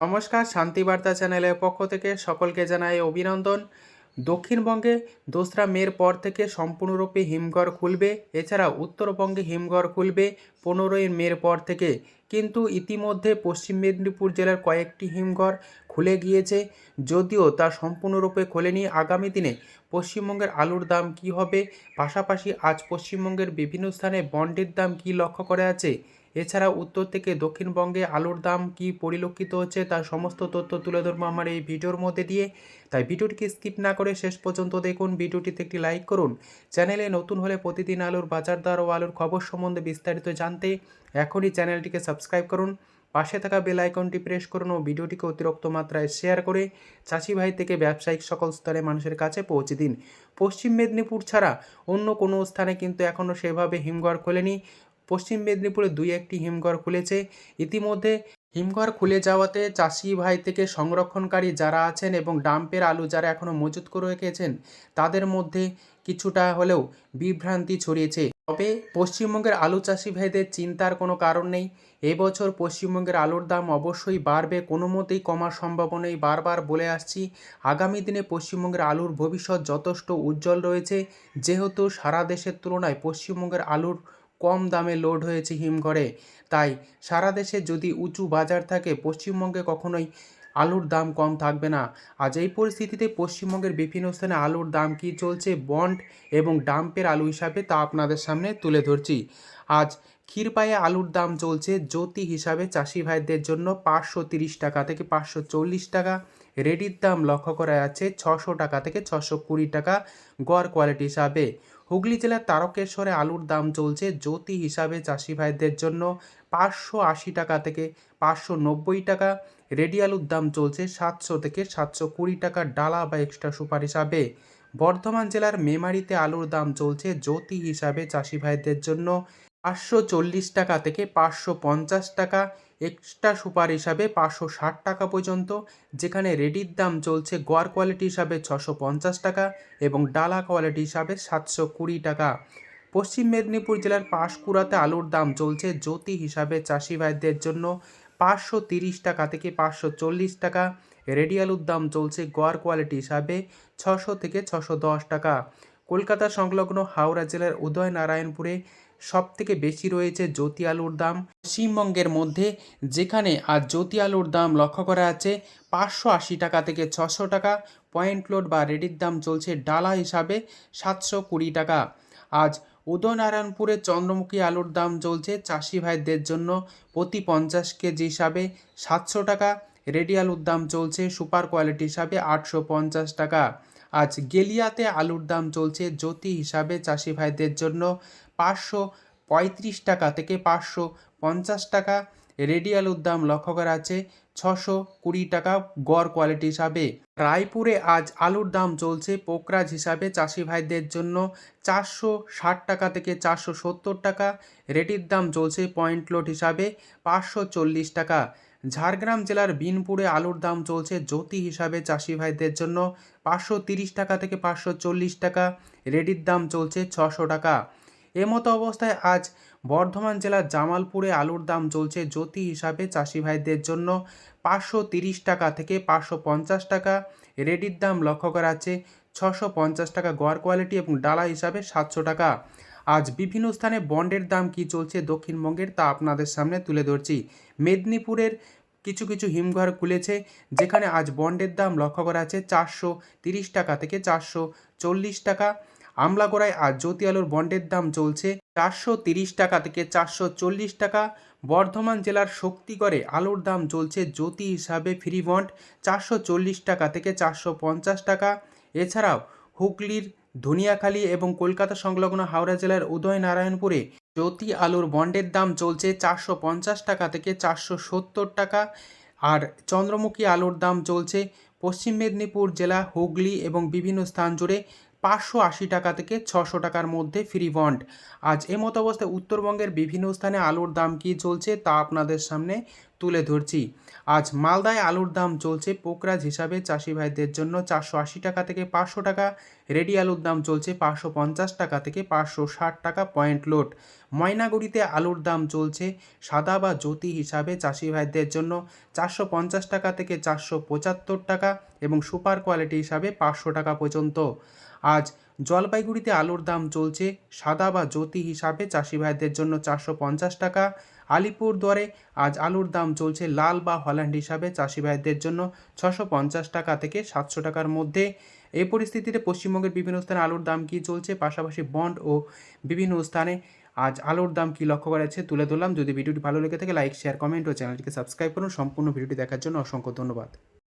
নমস্কার শান্তিবার্তা চ্যানেলের পক্ষ থেকে সকলকে জানাই অভিনন্দন। দক্ষিণবঙ্গে দোসরা মের পর থেকে সম্পূর্ণরূপে হিমঘর খুলবে এছাড়া উত্তরবঙ্গে হিমঘর খুলবে পনেরোই মের পর থেকে। কিন্তু ইতিমধ্যে পশ্চিম মেদিনীপুর জেলার কয়েকটি হিমঘর খুলে গিয়েছে, যদিও তা সম্পূর্ণরূপে খোলেনি। আগামী দিনে পশ্চিমবঙ্গের আলুর দাম কী হবে? পাশাপাশি আজ পশ্চিমবঙ্গের বিভিন্ন স্থানে বন্ডের দাম কী লক্ষ্য করা আছে? এছাড়া উত্তর থেকে দক্ষিণবঙ্গে আলুর দাম কী পরিলক্ষিত হচ্ছে তার সমস্ত তথ্য তুলে ধরবো আমার এই ভিডিওর মধ্যে দিয়ে। তাই ভিডিওটিকে স্কিপ না করে শেষ পর্যন্ত দেখুন, ভিডিওটিতে একটি লাইক করুন। চ্যানেলে নতুন হলে প্রতিদিন আলুর বাজার দর ও আলুর খবর সম্বন্ধে বিস্তারিত জানতে এখনই চ্যানেলটিকে সাবস্ক্রাইব করুন। পাশে থাকা বেল আইকনটি প্রেস করুন ও ভিডিওটিকে অতিরিক্ত মাত্রায় শেয়ার করে চাষি ভাই থেকে ব্যবসায়িক সকল স্তরে মানুষের কাছে পৌঁছে দিন। পশ্চিম মেদিনীপুর ছাড়া অন্য কোনো স্থানে কিন্তু এখনও সেভাবে হিমঘর খোলেনি। পশ্চিম মেদিনীপুরে দুই একটি হিমঘর খুলেছে। ইতিমধ্যে হিমঘর খুলে যাওয়াতে চাষি ভাই থেকে সংরক্ষণকারী যারা আছেন এবং ডাম্পের আলু যারা এখনও মজুত করে রেখেছেন, তাদের মধ্যে কিছুটা হলেও বিভ্রান্তি ছড়িয়েছে। তবে পশ্চিমবঙ্গের আলু চাষি ভাইদের চিন্তার কোনো কারণ নেই। এবছর পশ্চিমবঙ্গের আলুর দাম অবশ্যই বাড়বে, কোনো মতেই কমার সম্ভাবনা নেই। বারবার বলে আসছি, আগামী দিনে পশ্চিমবঙ্গের আলুর ভবিষ্যৎ যথেষ্ট উজ্জ্বল রয়েছে। যেহেতু সারা দেশের তুলনায় পশ্চিমবঙ্গের আলুর কম দামে লোড হয়েছে হিমঘরে। তাই সারা দেশে যদি উঁচু বাজার থাকে, পশ্চিমবঙ্গে কখনোই আলুর দাম কম থাকবে না। আজ এই পরিস্থিতিতে পশ্চিমবঙ্গের বিভিন্ন স্থানে আলুর দাম কী চলছে, বন্ড এবং ডাম্পের আলু হিসাবে তা আপনাদের সামনে তুলে ধরছি। আজ ক্ষীরপায়ে আলুর দাম চলছে জ্যোতি হিসাবে চাষি ভাইদের জন্য পাঁচশো তিরিশ টাকা থেকে পাঁচশো চল্লিশ টাকা। রেডির দাম লক্ষ্য করা যাচ্ছে ছশো টাকা থেকে ছশো কুড়ি টাকা গড় কোয়ালিটি হিসাবে। হুগলি জেলার তারকেশ্বরে আলুর দাম চলছে জ্যোতি হিসাবে চাষি ভাইদের জন্য পাঁচশো আশি টাকা থেকে পাঁচশো নব্বই টাকা। রেডি আলুর দাম চলছে সাতশো থেকে সাতশো কুড়ি টাকা ডালা বা এক্সট্রা সুপার হিসাবে। বর্ধমান জেলার মেমারিতে আলুর দাম চলছে জ্যোতি হিসাবে চাষি ভাইদের জন্য পাঁচশো চল্লিশ টাকা থেকে পাঁচশো পঞ্চাশ টাকা। এক্সট্রা সুপার হিসাবে পাঁচশো ষাট টাকা পর্যন্ত, যেখানে রেডির দাম চলছে গড় কোয়ালিটি হিসাবে ছশো পঞ্চাশ টাকা এবং ডালা কোয়ালিটি হিসাবে সাতশো কুড়ি টাকা। পশ্চিম মেদিনীপুর জেলার পাঁশকুড়াতে আলুর দাম চলছে জ্যোতি হিসাবে চাষি ভাইদের জন্য পাঁচশো তিরিশ টাকা থেকে পাঁচশো চল্লিশ টাকা। রেডি আলুর দাম চলছে গড় কোয়ালিটি হিসাবে ছশো থেকে ছশো দশ টাকা। কলকাতা সংলগ্ন হাওড়া জেলার উদয়নারায়ণপুরে সব থেকে বেশি রয়েছে জ্যোতি আলুর দাম। পশ্চিমবঙ্গের মধ্যে, যেখানে আজ জ্যোতি আলুর দাম লক্ষ্য করা আছে পাঁচশো আশি টাকা থেকে ছশো টাকা। পয়েন্ট লোড বা রেডির দাম চলছে ডালা হিসাবে সাতশো কুড়ি টাকা। আজ উদয়নারায়ণপুরে চন্দ্রমুখী আলুর দাম চলছে চাষি ভাইদের জন্য প্রতি পঞ্চাশ কেজি হিসাবে সাতশো টাকা। রেডি আলুর দাম চলছে সুপার কোয়ালিটি হিসাবে আটশো পঞ্চাশ টাকা। আজ গেলিয়াতে আলুর দাম চলছে জ্যোতি হিসাবে চাষি ভাইদের জন্য পাঁচশো পঁয়ত্রিশ টাকা থেকে পাঁচশো পঞ্চাশ টাকা। রেডি আলুর দাম লক্ষ্য করা আছে, ছশো কুড়ি টাকা গড় কোয়ালিটি হিসাবে। রায়পুরে আজ আলুর দাম চলছে পোকরাজ হিসাবে চাষি ভাইদের জন্য চারশো ষাট টাকা থেকে চারশো সত্তর টাকা। রেডির দাম চলছে পয়েন্ট লোড হিসাবে পাঁচশো চল্লিশ টাকা। ঝাড়গ্রাম জেলার বিনপুরে আলুর দাম চলছে জ্যোতি হিসাবে চাষি ভাইদের জন্য পাঁচশো তিরিশ টাকা থেকে পাঁচশো চল্লিশ টাকা। রেডির দাম চলছে ছশো টাকা। এমতো অবস্থায় আজ বর্ধমান জেলার জামালপুরে আলুর দাম চলছে জ্যোতি হিসাবে চাষি ভাইদের জন্য পাঁচশো তিরিশ টাকা থেকে পাঁচশো পঞ্চাশ টাকা। রেডির দাম লক্ষ্য করা আছে ছশো পঞ্চাশ টাকা গড় কোয়ালিটি এবং ডালা হিসাবে সাতশো টাকা। আজ বিভিন্ন স্থানে বন্ডের দাম কি চলছে দক্ষিণবঙ্গের তা আপনাদের সামনে তুলে ধরছি। মেদিনীপুরের কিছু কিছু হিমঘর খুলেছে যেখানে আজ বন্ডের দাম লক্ষ্য করা আছে চারশো তিরিশ টাকা থেকে চারশো চল্লিশ টাকা। আমলাগড়ায় আর জ্যোতি আলুর বন্ডের দাম চলছে চারশো তিরিশ টাকা থেকে চারশো চল্লিশ টাকা। বর্ধমান জেলার শক্তিগড়ে আলুর দাম চলছে জ্যোতি হিসাবে ফ্রি বন্ড চারশো চল্লিশ টাকা থেকে চারশো পঞ্চাশ টাকা। এছাড়াও হুগলির ধনিয়াখালী এবং কলকাতা সংলগ্ন হাওড়া জেলার উদয়নারায়ণপুরে জ্যোতি আলুর বন্ডের দাম চলছে চারশো পঞ্চাশ টাকা থেকে চারশো সত্তর টাকা। আর চন্দ্রমুখী আলুর দাম চলছে পশ্চিম মেদিনীপুর জেলা, হুগলি এবং বিভিন্ন স্থান জুড়ে পাঁচশো আশি টাকা থেকে ছশো টাকার মধ্যে ফ্রি বন্ড আজ এমত অবস্থায় উত্তরবঙ্গের বিভিন্ন স্থানে আলুর দাম কী চলছে তা আপনাদের সামনে তুলে ধরছি। আজ মালদায় আলুর দাম চলছে পোকরাজ হিসাবে চাষি ভাইদের জন্য চারশো আশি টাকা থেকে পাঁচশো টাকা, রেডি আলুর দাম চলছে পাঁচশো পঞ্চাশ টাকা থেকে পাঁচশো ষাট টাকা পয়েন্ট লোড। ময়নাগুড়িতে আলুর দাম চলছে সাদা বা জ্যোতি হিসাবে চাষি ভাইদের জন্য চারশো পঞ্চাশ টাকা থেকে চারশো পঁচাত্তর টাকা এবং সুপার কোয়ালিটি হিসাবে পাঁচশো টাকা পর্যন্ত। আজ জলপাইগুড়িতে আলুর দাম চলছে সাদা বা জ্যোতি হিসাবে চাষি ভাইদের জন্য চারশো পঞ্চাশ টাকা। আলিপুরদুয়ারে আজ আলুর দাম চলছে লাল বা হল্যান্ড হিসাবে চাষি ভাইদের জন্য ছশো পঞ্চাশ টাকা থেকে সাতশো টাকার মধ্যে। এই পরিস্থিতিতে পশ্চিমবঙ্গের বিভিন্ন স্থানে আলুর দাম কী চলছে? পাশাপাশি বন্ড ও বিভিন্ন স্থানে আজ আলুর দাম কী লক্ষ্য করা যাচ্ছে তুলে ধরলাম। যদি ভিডিওটি ভালো লেগে থাকে, লাইক, শেয়ার, কমেন্ট ও চ্যানেলটিকে সাবস্ক্রাইব করুন। সম্পূর্ণ ভিডিওটি দেখার জন্য অসংখ্য ধন্যবাদ।